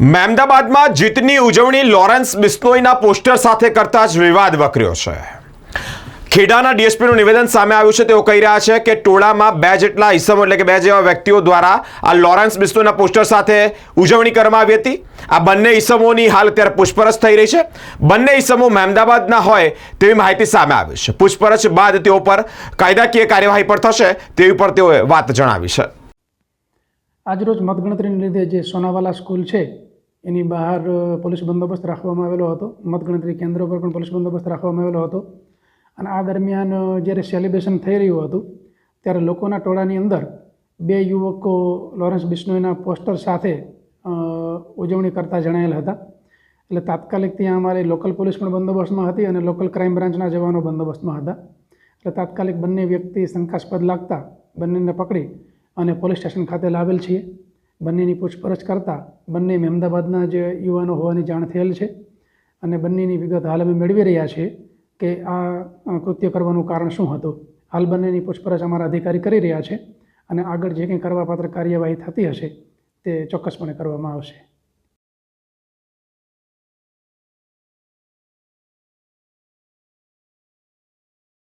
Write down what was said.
મહેમદાબાદમાં જીતની ઉજવણી Lawrence બિસ્નોઈના poster સાથે કરતા જ વિવાદ વકર્યો છે. ખેડાના ડીએસપીનું નિવેદન સામે આવ્યું છે. તેઓ કહી રહ્યા છે કે ટોળામાં બે જેટલા ઈસમો એટલે કે બે જેવા વ્યક્તિઓ દ્વારા આ લોરેન્સ બિસ્નોઈના પોસ્ટર સાથે ઉજવણી કરવામાં આવી હતી. આ બંને ઈસમોની હાલ અત્યારે પૂછપરછ થઈ રહી છે. બંને ઈસમો મહેમદાબાદના હોય તેવી માહિતી સામે આવી છે. પૂછપરછ બાદ તેઓ પર કાયદાકીય કાર્યવાહી પર થશે તેવી પર તેઓએ વાત જણાવી છે. આજરોજ મતગણતરીને લીધે જે સોનાવાલા સ્કૂલ છે એની બહાર પોલીસ બંદોબસ્ત રાખવામાં આવેલો હતો. મતગણતરી કેન્દ્ર પર પણ પોલીસ બંદોબસ્ત રાખવામાં આવેલો હતો. અને આ દરમિયાન જ્યારે સેલિબ્રેશન થઈ રહ્યું હતું, ત્યારે લોકોના ટોળાની અંદર બે યુવકો લોરેન્સ બિશ્નોઈના પોસ્ટર સાથે ઉજવણી કરતા જણાયેલા હતા. એટલે તાત્કાલિક ત્યાં અમારી લોકલ પોલીસ પણ બંદોબસ્તમાં હતી અને લોકલ ક્રાઇમ બ્રાન્ચના જવાનો બંદોબસ્તમાં હતા. એટલે તાત્કાલિક બંને વ્યક્તિ શંકાસ્પદ લાગતા બંનેને પકડી અને પોલીસ સ્ટેશન ખાતે લાવેલ છીએ. બંનેની પૂછપરછ કરતાં બંને મહેમદાબાદના જે યુવાનો હોવાની જાણ થયેલ છે અને બંનેની વિગત હાલ અમે મેળવી રહ્યા છીએ કે આ કૃત્ય કરવાનું કારણ શું હતું. હાલ બંનેની પૂછપરછ અમારા અધિકારી કરી રહ્યા છે અને આગળ જે કંઈ કરવાપાત્ર કાર્યવાહી થતી હશે તે ચોક્કસપણે કરવામાં આવશે.